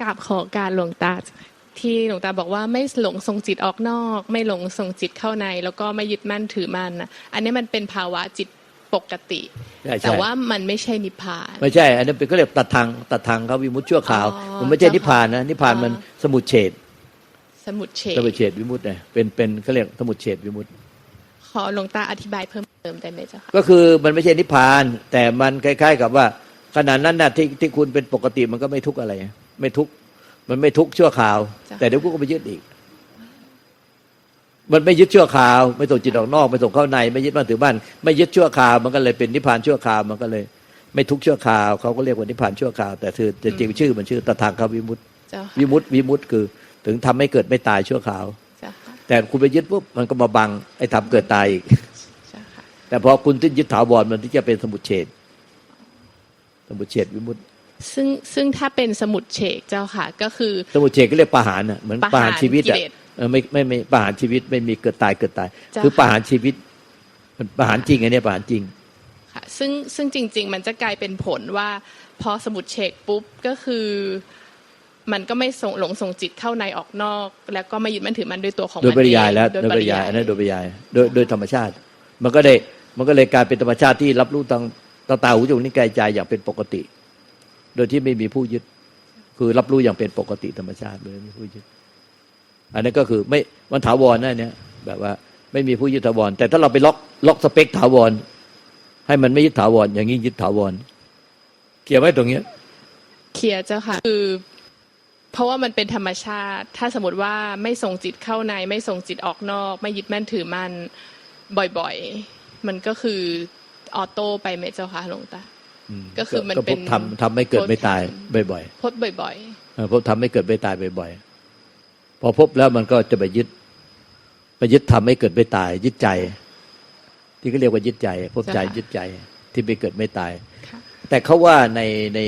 กราบขอการหลวงตาที่หลวงตาบอกว่าไม่หลงส่งจิตออกนอก ไม่หลงส่งจิตเข้าใน แล้วก็ไม่ยึดมั่นถือมั่นนะอันนี้มันเป็นภาวะจิตปกติใช่ใช่แต่ว่ามันไม่ใช่นิพพาน ไม่ใช่ อันนั้นเป็นก็เรียกตัดทางตัดทางเขาวิมุตติชั่วคราวอ๋อมันไม่ใช่เจ้าค่ะนิพพานนะนิพพานมันอ๋อสมุดเฉดสมุดเฉสดมุดเฉดวิมุตติเนี่ยเป็นเป็นเขาเรียกสมุดเฉดวิมุตติขอหลวงตาอธิบายเพิ่มเติมได้ไหมเจ้าค่ะก็คือมันไม่ใช่นิพพาน แต่มันคล้าย ๆ กับว่าขณะนั้นน่ะที่ที่คุณเป็นปกติมันก็ไม่ทุกข์อะไร ไม่ทุกข์มันไม่ทุกข์ชั่วคราว แต่เดี๋ยวกูก็ไปยึดอีก มันไม่ยึดชั่วคราว ไม่ส่งจิตออกนอก ไม่ส่งเข้าใน ไม่ยึดบ้านถือบ้านไม่ยึดชั่วคราว มันก็เลยเป็นนิพพานชั่วคราวมันก็เลย ไม่ทุกข์ชั่วคราวเขาก็เรียกว่านิพพานชั่วคราวแต่คือจริงๆชื่อมันชื่อตถางควิมุตติเจ้าค่ะวิมุตติวิมุตติคือ ถึงทำให้เกิดไม่ตายชั่วคราวเจ้าค่ะแต่คุณไปยึดปุ๊บมันก็มาบังไอ้ทำเกิดตายอีกเจ้าค่ะแต่พอคุณที่ยึดถาวรมันที่จะเป็นสมุดเฉดสมุดเฉดวิมุตติ ซึ่งซึ่งถ้าเป็นสมุดเฉกเจ้าค่ะ ก็คือ สมุดเฉดก็เรียกประหารน่ะเหมือนประหารประหารชีวิตกิอะเลสเออไม่ไม่ไม่ประหารชีวิตไม่มีเกิดตายเกิดตายเจ้าคือค่ะประหารชีวิตมันประหารจริงไอ้เนี่ยประหารจริงค่ะซึ่งซึ่งจริง ๆ มันจะกลายเป็นผลว่าพอสมุดเช็คปุ๊บก็คือมันก็ไม่ส่งหลงส่งจิตเข้าในออกนอก แล้วก็ไม่ยึดมั่นถือมันด้วยตัวของโดยปริยายมันเองแล้วโดยโดยปปริยายริายยอันนั้นโดยปริยายโดยโดยธรรมชาติ มันก็ได้มันก็เลยกลายเป็นธรรมชาติที่รับรู้ทางตาตาหูจมูกนิ้วกายใจอย่างเป็นปกติ โดยที่ไม่มีผู้ยึด คือรับรู้อย่างเป็นปกติธรรมชาติโดยไม่มีผู้ยึด อันนั้ก็คือไม่มันถาวรนะเนี่ยแบบว่าไม่มีผู้ยึดถาวรแต่ถ้าเราไปล็อกล็อกสเปคถาวร ให้มันไม่ยึดถาวรอย่างนี้ยึดถาวรเกี่ยวไหมตรงเนี้ยเคลียร์เจ้าค่ะ คือ เพราะว่ามันเป็นธรรมชาติ ถ้าสมมติว่าไม่ส่งจิตเข้าใน ไม่ส่งจิตออกนอก ไม่ยึดมั่นถือมั่นบ่อยๆ มันก็คือออโต้ไปไหมเจ้าค่ะหลวงตา ก็คือมันก็เป็พนบทำทำให้เกิดไม่ตายบ่อยพดบ่อยๆเออพบทำให้เกิดไม่ตายบ่อยๆพอพบแล้วมันก็จะไปยึด ไปยึดทำให้เกิดไม่ตาย ยึดใจ ที่เขาเรียกว่ายึดใจ พบใจยึดใจที่ไปเกิดไม่ตายๆค่ะแต่เขาว่าในใน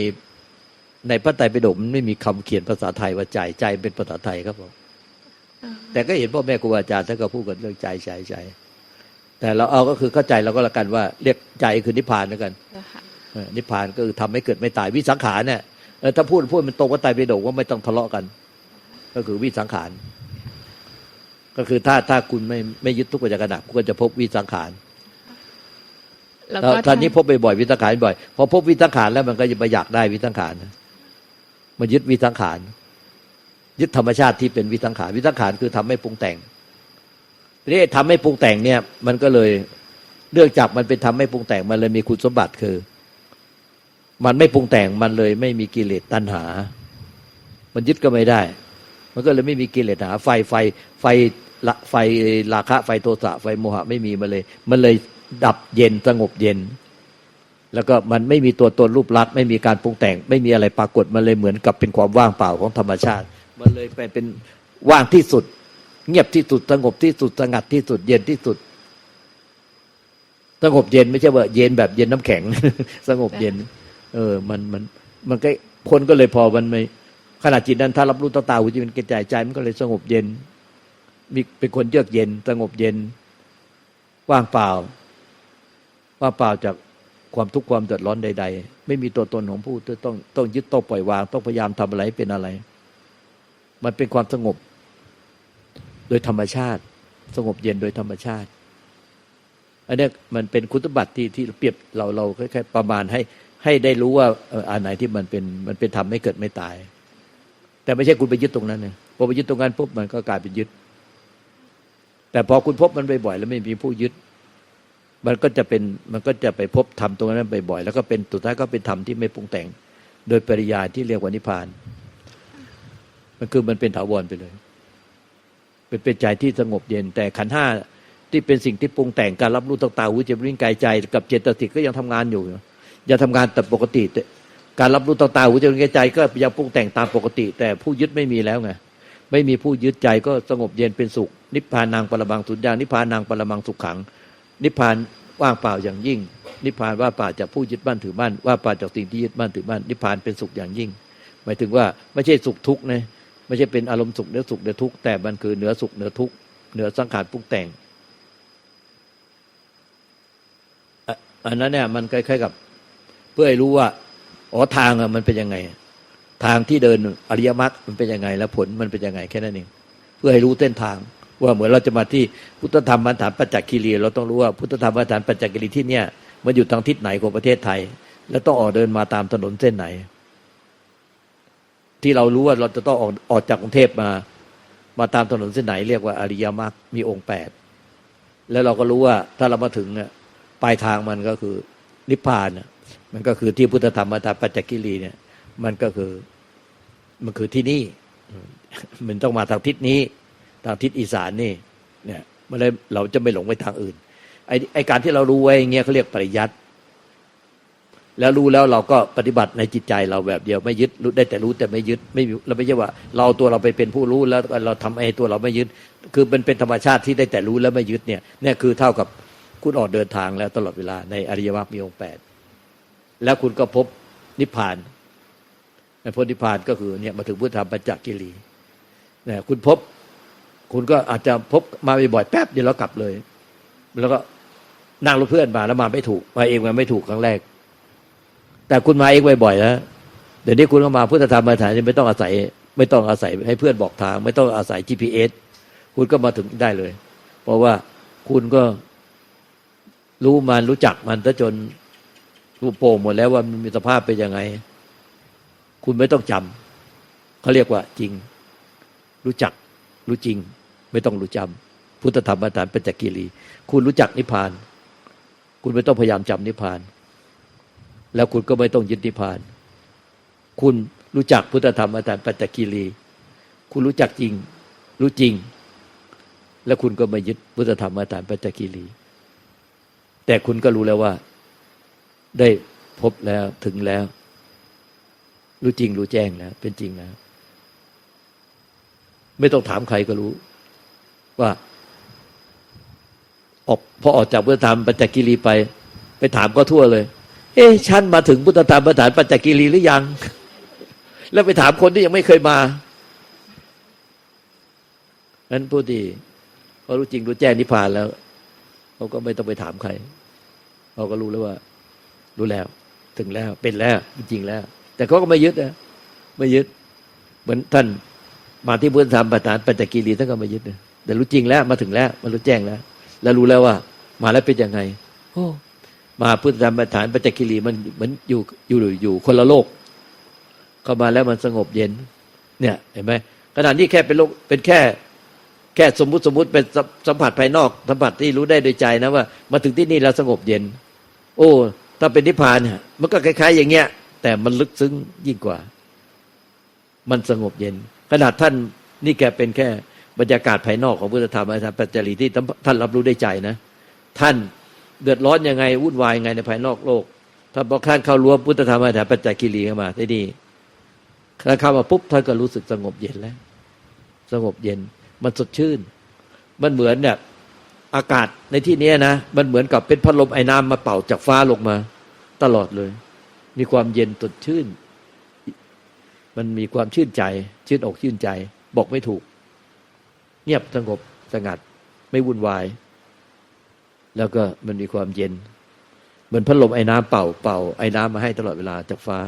ในพระไตรปิฎกมันไม่มีคำเขียนภาษาไทยว่าใจใจเป็นภาษาไทยครับผมอ่าแต่ก็เห็นพ่อแม่ครูอาจารย์ท่านก็พูดกันเรื่องใจใจใจ แต่เราเอาก็คือเข้าใจเราก็แล้วกันว่า เรียกใจคือนิพพานแล้วกันเจ้าค่ะเออ นิพพานก็คือทำให้เกิดไม่ตายวิสังขารเนี่ยเออถ้าพูดพูดมันตรงกับไตรปิฎกว่าไม่ต้องทะเลาะกัน ก็คือวิสังขาร ก็คือถ้าถ้าคุณไม่ไม่ยึดทุกข์ปัจจขณะคุณก็จะพบวิสังขารแล้วแล้วก็ตอนนี้พบบ่อยๆวิสังขารบ่อยพอพบวิสังขารแล้วมันก็จะไปอยากได้วิสังขารมันยึดวิสังขารยึดธรรมชาติที่เป็นวิสังขารวิสังขารคือทำให้ปรุงแต่งทีนี้ทำให้ปรุงแต่งเนี่ย มันก็เลยเรื่องจากมันเป็นทำให้ปรุงแต่งมันเลยมีคุณสมบัติคือ มันไม่ปรุงแต่งมันเลยไม่มีกิเลสตัณหา มันยึดก็ไม่ได้ มันก็เลยไม่มีกิเลสหา ไฟไฟไฟละไฟราคะไฟโทสะไฟโมหะไม่มีมาเลย มันเลยดับเย็นสงบเย็น แล้วก็มันไม่มีตัวตนรูปลักษณ์ไม่มีการปรุงแต่ง ไม่มีอะไรปรากฏมันเลยเหมือนกับเป็นความว่างเปล่าของธรรมชาติ มันเลยไปเป็นว่างที่สุด เงียบที่สุดสงบที่สุดสงัดที่สุด เย็นที่สุดสงบเย็นไม่ใช่ว่าเย็นแบบเย็นน้ำแข็ง สงบเย็น เออ มันมันมันก็คนก็เลยพอมันไม่ขณะจิตนั้นถ้ารับรู้ต่อตาหูจมูกลิ้นกายใจมันก็เลยสงบเย็น มีเป็นคนเยือกเย็น สงบเย็น ว่างเปล่า ว่างเปล่าจากความทุกข์ความเดือดร้อนใด ๆ ไม่มีตัวตนของผู้ต้องต้องยึดต้องปล่อยวาง ต้องพยายามทำอะไรเป็นอะไร มันเป็นความสงบ โดยธรรมชาติ สงบเย็นโดยธรรมชาติ อันนี้มันเป็นคุณสมบัติที่ที่เปรียบเราเราแคล้ายๆประมาณให้ ให้ได้รู้ว่าอันไหนที่มันเป็นมันเป็นธรรมให้เกิดไม่ตาย แต่ไม่ใช่คุณไปยึดตรงนั้นเนี่ยพอไปยึดตรงนั้นปุ๊บมันก็กลายเป็นยึด แต่พอคุณพบมันบ่อยๆแล้วไม่มีผู้ยึด มันก็จะเป็นมันก็จะไปพบธรรมตรงนั้นบ่อยๆแล้วก็เป็นสุดท้ายก็เป็นธรรมที่ไม่ปรุงแต่ง โดยปริยายที่เรียกว่านิพพาน มันคือมันเป็นถาวรไปเลยเป็นเป็นใจที่สงบเย็น แต่ขันห้าที่เป็นสิ่งที่ปรุงแต่งการรับรู้ต่างๆวิจิตรวิญญาณกายใจ กับเจตสิกก็ยังทำงานอยู่ อยังทำงานแต่ปกติ การรับรู้ต่างๆวิจิตรวิญญาณกายใจก็ยังปรุงแต่งตามปกติ แต่ผู้ยึดไม่มีแล้วไงไม่มีผู้ยึดใจก็สงบเย็นเป็นสุข นิพพานนางปรมังสุญญานิพพานนางปรมังสุขขัง นิพพานว่างเปล่าอย่างยิ่ง นิพพานว่าป่าจากผู้ยึดมั่นถือมั่นว่าป่าจากสิ่งที่ยึดมั่นถือมั่นนิพพานเป็นสุขอย่างยิ่ง หมายถึงว่าไม่ใช่สุขทุกข์นะไม่ใช่เป็นอารมณ์สุขเหนือสุขเหนือทุกข์แต่มันคือเหนือสุขเหนือทุกข์เหนือสังขารปรุงแต่งอันนั้นเนี่ยมันคล้ายๆกับ พื่อให้รู้ว่าอ๋อทางอะมันเป็นยังไง ทางที่เดินอริยมรรคมันเป็นยังไง แล้วผลมันเป็นยังไงแค่นั้นเองเพื่อให้รู้เส้นทาง ว่าเหมือนเราจะมาที่พุทธธรรมบรรฐานปัจจคีรีเราต้องรู้ว่าพุทธธรรมบรรฐานปัจจคีรีที่เนี่ยมันอยู่ทางทิศไหนของประเทศไทย แล้วต้องออกเดินมาตามถนนเส้นไหน ที่เรารู้ว่าเราจะต้องออกออกจากกรุงเทพมา มาตามถนนเส้นไหน เรียกว่าอริยมรรคมีองค์แปดแล้วเราก็รู้ว่าถ้าเรามาถึงเนี่ยปลายทางมันก็คือนิพพานน่ะ มันก็คือที่พุทธธรรมบรรฐาปัจจกคีรีเนี่ย มันก็คือมันคือที่นี่ มันต้องมาทางทิศนี้ ทางทิศอีสานนี่ เนี่ยมันเลยเราจะไม่หลงไปทางอื่น ไอ้ไอการที่เรารู้ไว้อย่างเงี้ยเขาเรียกปริยัติแล้วรู้แล้วเราก็ปฏิบัติในจิตใจเราแบบเดียวไม่ยึดรู้ได้แต่รู้แต่ไม่ยึดไม่มีเราไม่ใช่ว่า เราตัวเราไปเป็นผู้รู้แล้วเราทำไอ้ตัวเราไม่ยึด คือมันเป็นธรรมชาติที่ได้แต่รู้แล้วไม่ยึดเนี่ยเนี่ยคือเท่ากับคุณออกเดินทางแล้วตลอดเวลาในอริยมรรคมีองค์แปด แล้วคุณก็พบนิพพานในพ้นนิพพานก็คือเนี่ยมาถึงพุทธธรรมปัญจกิรีเนี่ยคุณพบ คุณก็อาจจะพบมาบ่อยๆแป๊บเดียวแล้วกลับเลย แล้วก็นั่งรถเพื่อนมาแล้วมาไม่ถูก มาเองมาไม่ถูกครั้งแรก แต่คุณมาเองบ่อยๆนะเดี๋ยวนี้คุณก็มาพุทธธรรมมาฐานไม่ต้องอาศัย ไม่ต้องอาศัยให้เพื่อนบอกทาง ไม่ต้องอาศัย GPS คุณก็มาถึงได้เลย เพราะว่าคุณก็รู้มันรู้จักมันซะจน รู้โปร่งหมดแล้วว่ามันมีสภาพเป็นยังไง คุณไม่ต้องจำเขาเรียกว่าจริง รู้จักรู้จริง ไม่ต้องรู้จำพุทธธรรมอาจารย์ปัญจกิรีคุณรู้จักนิพพาน คุณไม่ต้องพยายามจำนิพพาน แล้วคุณก็ไม่ต้องยึดนิพพาน คุณรู้จักพุทธธรรมอาจารย์ปัญจกิรี คุณรู้จักจริง รู้จริง แล้วคุณก็ไม่ยึดพุทธธรรมอาจารย์ปัญจกิรี แต่คุณก็รู้แล้วว่า ได้พบแล้วถึงแล้ว รู้จริงรู้แจ้งแล้ว เป็นจริงแล้ว ไม่ต้องถามใครก็รู้ ว่าออกพอออกจากพุทธธรรมปัญจกิรีไป ไปถามก็ทั่วเลย เอ๊ะฉันมาถึงพุทธธรรมประฐานปัญจกิรีหรือยัง แล้วไปถามคนที่ยังไม่เคยมานั้นผู้ที่เขารู้จริงรู้แจ้งนิพพานแล้วเขาก็ไม่ต้องไปถามใครเขาก็รู้แล้วว่า รู้แล้ว ถึงแล้วเป็นแล้วจริงแล้ว แต่เขาก็ไม่ยึดนะไม่ยึด เหมือนท่านมาที่พุทธธรรมประฐานปัญจกิรีท่านก็ไม่ยึดนะแต่รู้จริงแล้วมาถึงแล้วมันรู้แจ้งแล้ว แล้วรู้แล้วว่า มาแล้วเป็นยังไงโอ้มาพุทธธรรมฐานปัจจกิรีมันเหมือนอยู่อยู่อยู่คนละโลก เข้ามาแล้วมันสงบเย็น เนี่ยเห็นไหมขณะนี้แค่เป็นโลกเป็นแค่แค่สมมุติสมมุติเป็นสัมสัมผัสภายนอกสัมผัสที่รู้ได้โดยใจนะว่า มาถึงที่นี่แล้วสงบเย็น โอ้ ถ้าเป็นนิพพานเนี่ยมันก็คล้ายๆ อย่างเงี้ย แต่มันลึกซึ้งยิ่งกว่า มันสงบเย็น ขนาดท่านนี่แกเป็นแค่บรรยากาศภายนอกของพุทธธรรมอาจารย์ปัจจารีที่ท่านรับรู้ได้ใจนะ ท่านเดือดร้อนยังไงวุ่นวายยังไงในภายนอกโลก ถ้าบอกท่านเข้ารวมพุทธธรรมอาจารย์ปัจจกิรีเข้ามาได้ดีถ้าเข้ามาปุ๊บท่านก็รู้สึกสงบเย็นแล้ว สงบเย็น มันสดชื่น มันเหมือนเนี่ย อากาศในที่นี้นะ มันเหมือนกับเป็นพัดลมไอ้น้ำมาเป่าจากฟ้าลงมา ตลอดเลย มีความเย็นสดชื่น มันมีความชื่นใจ ชื่นอกชื่นใจ บอกไม่ถูก เงียบสงบสงัด ไม่วุ่นวาย แล้วก็มันมีความเย็น เหมือนพัดลมไอ้น้ำเป่าเป่าไอ้น้ำมาให้ตลอดเวลาจากฟ้า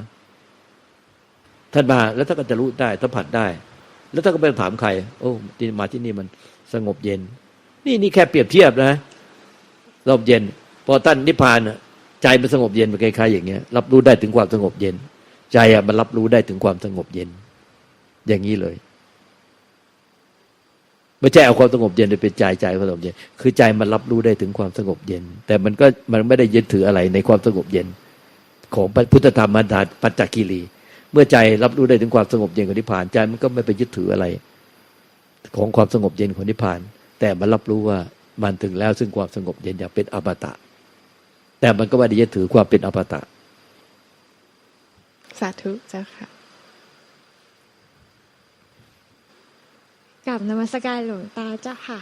ท่านมาแล้วท่านก็จะรู้ได้สัมผัสได้ แล้วท่านก็ไปถามใคร โอ้ที่มาที่นี่มันสงบเย็น นี่นี่แค่เปรียบเทียบนะสงบเย็น พอท่านนิพพานใจมันสงบเย็นมันคล้ายๆอย่างเงี้ยรับรู้ได้ถึงความสงบเย็น ใจอะมันรับรู้ได้ถึงความสงบเย็น อย่างนี้เลยไม่ใช่เอาความสงบเย็นไปเป็นใจใจความสงบเย็น คือใจมันรับรู้ได้ถึงความสงบเย็น แต่มันก็มันไม่ได้ยึดถืออะไรในความสงบเย็น ของพุทธธรรมมันดาปัจจกิรี เมื่อใจรับรู้ได้ถึงความสงบเย็นของนิพพานใจมันก็ไม่ไปยึดถืออะไร ของความสงบเย็นของนิพพาน แต่มันรับรู้ว่ามันถึงแล้วซึ่งความสงบเย็นอย่างเป็นอมตะ แต่มันก็ไม่ได้ยึดถือความเป็นอมตะ สาธุเจ้าค่ะกับนมัสการหลวงตาเจ้าค่ะ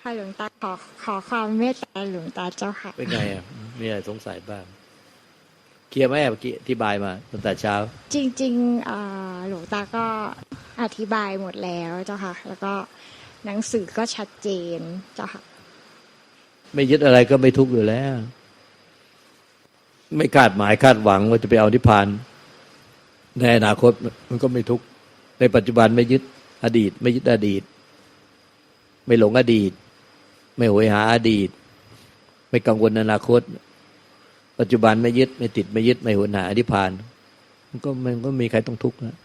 ค่ะหลวงตาขอขอความเมตตาหลวงตาเจ้าค่ะ เป็นไงอะมีอะไรสงสัยบ้างเคลียร์ไหมอะเมื่อกี้อธิบายมาตั้งแต่เช้า จริงๆอ่าหลวงตาก็ อธิบายหมดแล้วเจ้าค่ะ แล้วก็หนังสือก็ชัดเจนเจ้าค่ะ ไม่ยึดอะไรก็ไม่ทุกข์อยู่แล้ว ไม่คาดหมายคาดหวังว่าจะไปเอานิพพานในอนาคตมันก็ไม่ทุกข์ในปัจจุบันไม่ยึดอดีต ไม่ยึดอดีต ไม่หลงอดีต ไม่โหยหาอดีต ไม่กังวลอนาคต ปัจจุบันไม่ยึดไม่ติดไม่ยึดไม่โหยหาอธิพานมันก็มันก็มีใครต้องทุกข์นะ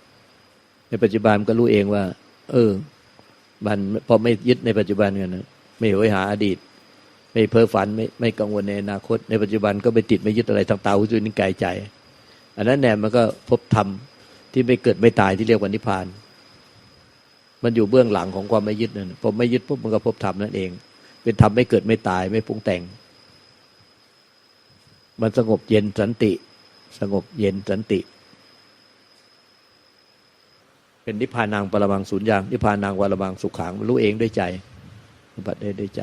ในปัจจุบันมันก็รู้เองว่า เออ มันพอไม่ยึดในปัจจุบันกันนะไม่โหยหาอดีต ไม่เพ้อฝันไม่ไม่กังวลในอนาคต ในปัจจุบันก็ไม่ติดไม่ยึดอะไรทางตาหูจมูกนิ้วกายใจ อันนั้นแน่มันก็พบธรรมที่ไม่เกิดไม่ตายที่เรียกว่านิพพาน มันอยู่เบื้องหลังของความไม่ยึดนั่นพอไม่ยึดปุ๊บมันก็พบธรรมนั่นเอง เป็นธรรมไม่เกิดไม่ตายไม่ปรุงแต่ง มันสงบเย็นสันติ สงบเย็นสันติ เป็นนิพพานางปรมังสุญญางนิพพานางวรมังสุขขังรู้เองด้วยใจอุบัติได้ด้วยใจ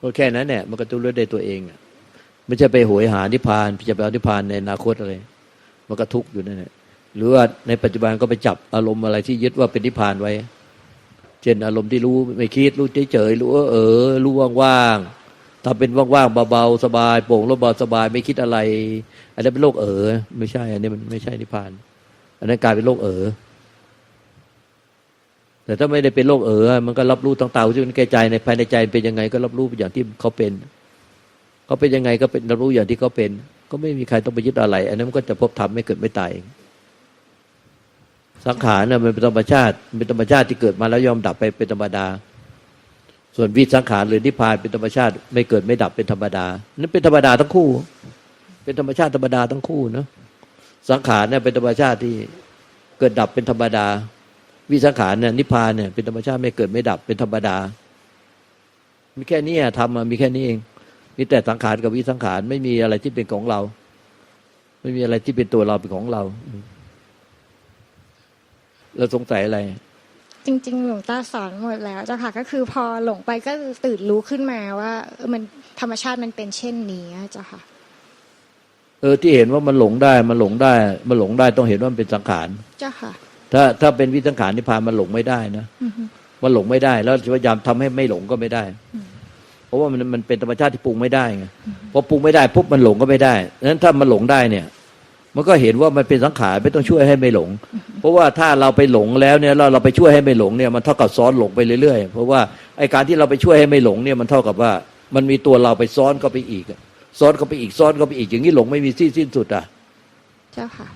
ก็แค่นั้นเนี่ยมันก็จะรู้ได้ตัวเองไม่ใช่ไปโหยหานิพพานจะไปเอานิพพานในอนาคตอะไรมันก็ทุกข์อยู่นั่นแหละหรือว่าในปัจจุบันก็ไปจับอารมณ์อะไรที่ยึดว่าเป็นนิพพานไว้ เช่นอารมณ์ที่รู้ไม่คิดรู้เฉยๆรู้ว่าเออรู้ว่างๆ ถ้าเป็นว่างๆเบาๆสบายโปร่งโล่งเบาสบายไม่คิดอะไร อันนั้นเป็นโลกเอ๋อไม่ใช่ อันนี้มันไม่ใช่นิพพาน อันนั้นกลายเป็นโลกเออแต่ถ้าไม่ได้เป็นโรคเอ๋อมันก็รับรู้ต่างๆที่มันแก่ใจในภายในใจเป็นยังไง ก็รับรู้อย่างที่เขาเป็นเขาเป็นยังไงก็เป็นรับรู้อย่างที่เขาเป็น ก็ไม่มีใครต้องไปยึดอะไร อันนั้นมันก็จะพบธรรมไม่เกิดไม่ตายเองสังขารนะมันเป็นธรรมชาติเป็นธรรมชาติที่เกิดมาแล้วยอมดับไปเป็นธรรมดา ส่วนวิสังขารหรือนิพพานเป็นธรรมชาติ ไม่เกิดไม่ดับเป็นธรรมดา นั่นเป็นธรรมดาทั้งคู่ เป็นธรรมชาติธรรมดาทั้งคู่เนาะสังขารเนี่ยเป็นธรรมชาติที่เกิดดับเป็นธรรมดา วิสังขารเนี่ยนิพพานเนี่ยเป็นธรรมชาติไม่เกิดไม่ดับเป็นธรรมดา มีแค่นี้ทำมามีแค่นี้เอง มีแต่สังขารกับวิสังขารไม่มีอะไรที่เป็นของเรา ไม่มีอะไรที่เป็นตัวเราเป็นของเราเราสงสัยอะไร จริงๆหลวงตาสอนหมดแล้วเจ้าค่ะก็คือพอหลงไปก็ตื่นรู้ขึ้นมาว่าเออมันธรรมชาติมันเป็นเช่นนี้เจ้าค่ะ เออที่เห็นว่ามันหลงได้มันหลงได้ มันหลงได้ต้องเห็นว่ามันเป็นสังขารเจ้าค่ะ ถ้าถ้าเป็นวิสังขารนิพพานมันหลงไม่ได้นะอือฮึมันหลงไม่ได้ แล้วพยายามทำให้ไม่หลงก็ไม่ได้อืมเพราะว่ามันมันเป็นธรรมชาติที่ปรุงไม่ได้ไงพอปรุงไม่ได้ปุ๊บมันหลงก็ไม่ได้ดังนั้นถ้ามันหลงได้เนี่ย มันก็เห็นว่ามันเป็นสังขารไม่ต้องช่วยให้ไม่หลง เพราะว่าถ้าเราไปหลงแล้วเนี่ยเราเราไปช่วยให้ไม่หลงเนี่ยมันเท่ากับซ้อนหลงไปเรื่อยๆ เพราะว่าไอการที่เราไปช่วยให้ไม่หลงเนี่ยมันเท่ากับว่า มันมีตัวเราไปซ้อนก็ไปอีกอะซ้อนก็ไปอีก ซ้อนก็ไปอีกอย่างนี้หลงไม่มีที่สิ้นสุดอะเจ้าค่ะ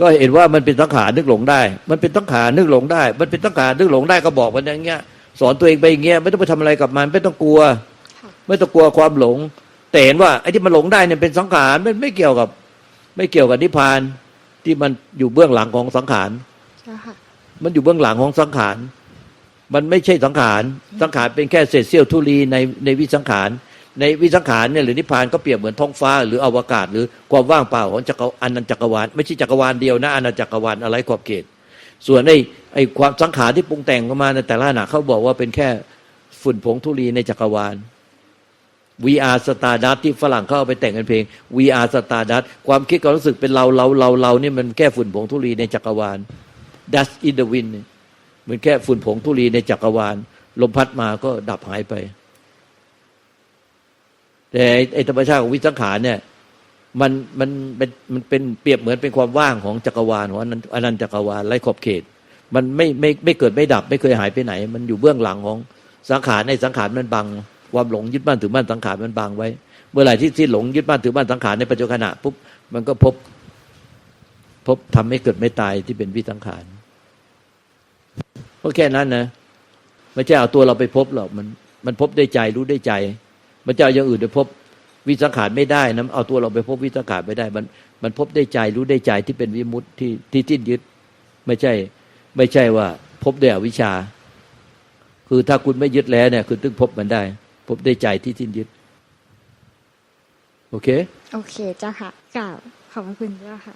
ก็เห็นว่ามันเป็นสังขารนึกหลงได้ มันเป็นสังขารนึกหลงได้ มันเป็นสังขารนึกหลงได้ก็บอกมันอย่างเงี้ย สอนตัวเองไปอย่างเงี้ยไม่ต้องไปทำอะไรกับมัน ไม่ต้องกลัวค่ะไม่ต้องกลัวความหลง แต่เห็นว่าไอ้ที่มันหลงได้เนี่ยเป็นสังขารมันไม่เกี่ยวกับ ไม่เกี่ยวกับนิพพานที่มันอยู่เบื้องหลังของสังขารเจ้าค่ะมันอยู่เบื้องหลังของสังขาร มันไม่ใช่สังขาร สังขารเป็นแค่เศษเสี้ยวธุลีในในวิสังขาร ในวิสังขารเนี่ยหรือนิพพานก็เปรียบเหมือนท้องฟ้า หรืออวกาศ หรือความว่างเปล่าของจักรอนันต์จักรวาลไม่ใช่จักรวาลเดียวนะอนันต์จักรวาลอะไรขอบเขต ส่วนไอ้ไอ้ความสังขารที่ปรุงแต่งออกมาในแต่ละขณะเขาบอกว่าเป็นแค่ฝุ่นผงธุลีในจักรวาล VR Stardust ที่ฝรั่งเข้าเอาไปแต่งกันเพลง VR Stardust ความคิดความรู้สึกเป็นเราเราเราเราเนี่ยมันแค่ฝุ่นผงธุลีในจักรวาล Dust in the wind เนี่ยมือนแค่ฝุ่นผงธุลีในจักรวาล ลมพัดมาก็ดับหายไป แต่ไอธรรมชาติของวิสังขารเนี่ยมันมันเป็นมันเป็นเปรียบเหมือนเป็นความว่างของจักรวาลของอนันต์อนันต์จักรวาลไร้ขอบเขต มันไม่ไม่ไม่เกิดไม่ดับ ไม่เคยหายไปไหน มันอยู่เบื้องหลังของสังขารในสังขารมันบัง ความหลงยึดมั่นถือมั่นสังขารมันบังไว้ เมื่อไหร่ที่ที่หลงยึดมั่นถือมั่นสังขารในปัจจุบันขณะปุ๊บมันก็พบ พบทำให้เกิดไม่ตายที่เป็นวิสังขารก็แค่นั้นนะไม่ใช่เอาตัวเราไปพบหรอกมันมันพบได้ใจรู้ได้ใจ มันจะเอาอย่างอื่นไปพบวิสังขารไม่ได้นะเอาตัวเราไปพบวิสังขารไม่ได้ มันมันพบได้ใจรู้ได้ใจที่เป็นวิมุตติที่ที่สิ้นยึด ไม่ใช่ ไม่ใช่ว่าพบด้วยอวิชชา คือถ้าคุณไม่ยึดแล้วเนี่ย คุณถึงพบมันได้ พบได้ใจที่ทิ้นยึด โอเค โอเคเจ้าค่ะกล่าวขอบพระคุณเจ้าค่ะ